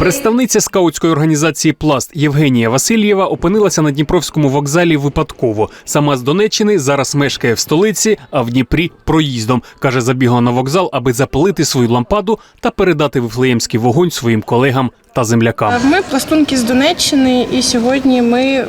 Представниця скаутської організації Пласт Євгенія Васильєва опинилася на Дніпровському вокзалі випадково. Сама з Донеччини зараз мешкає в столиці, а в Дніпрі проїздом. каже, забігла на вокзал, аби запалити свою лампаду та передати вифлеємський вогонь своїм колегам та землякам. Ми пластунки з Донеччини, і сьогодні ми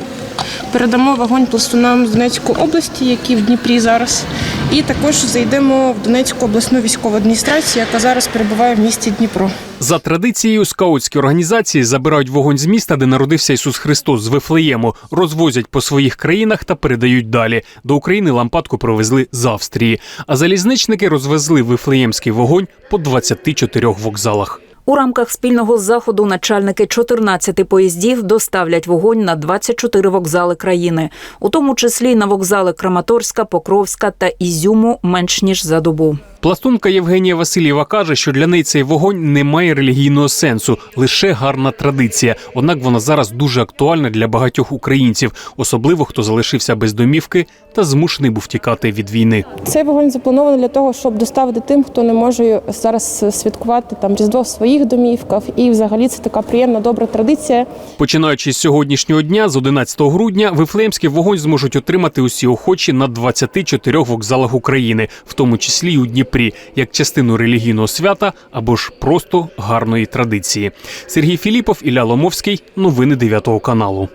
передамо вогонь пластунам з Донецької області, які в Дніпрі зараз. І також зайдемо в Донецьку обласну військову адміністрацію, яка зараз перебуває в місті Дніпро. За традицією, скаутські організації забирають вогонь з міста, де народився Ісус Христос з Вифлеєму, розвозять по своїх країнах та передають далі. До України лампадку провезли з Австрії. А залізничники розвезли вифлеємський вогонь по 24 вокзалах. У рамках спільного заходу начальники 14 поїздів доставлять вогонь на 24 вокзали країни, у тому числі на вокзали Краматорська, Покровська та Ізюму менш ніж за добу. Пластунка Євгенія Васильєва каже, що для неї цей вогонь не має релігійного сенсу, лише гарна традиція. Однак вона зараз дуже актуальна для багатьох українців, особливо хто залишився без домівки та змушений був тікати від війни. Цей вогонь запланований для того, щоб доставити тим, хто не може зараз святкувати там Різдво в своїх домівках. І взагалі це така приємна добра традиція. Починаючи з сьогоднішнього дня, з 11 грудня, вифлеємський вогонь зможуть отримати усі охочі на 24 вокзалах України, в тому числі й у Дніпрі, як частину релігійного свята або ж просто гарної традиції. Сергій Філіпов, Ілля Ломовський. Новини 9 каналу.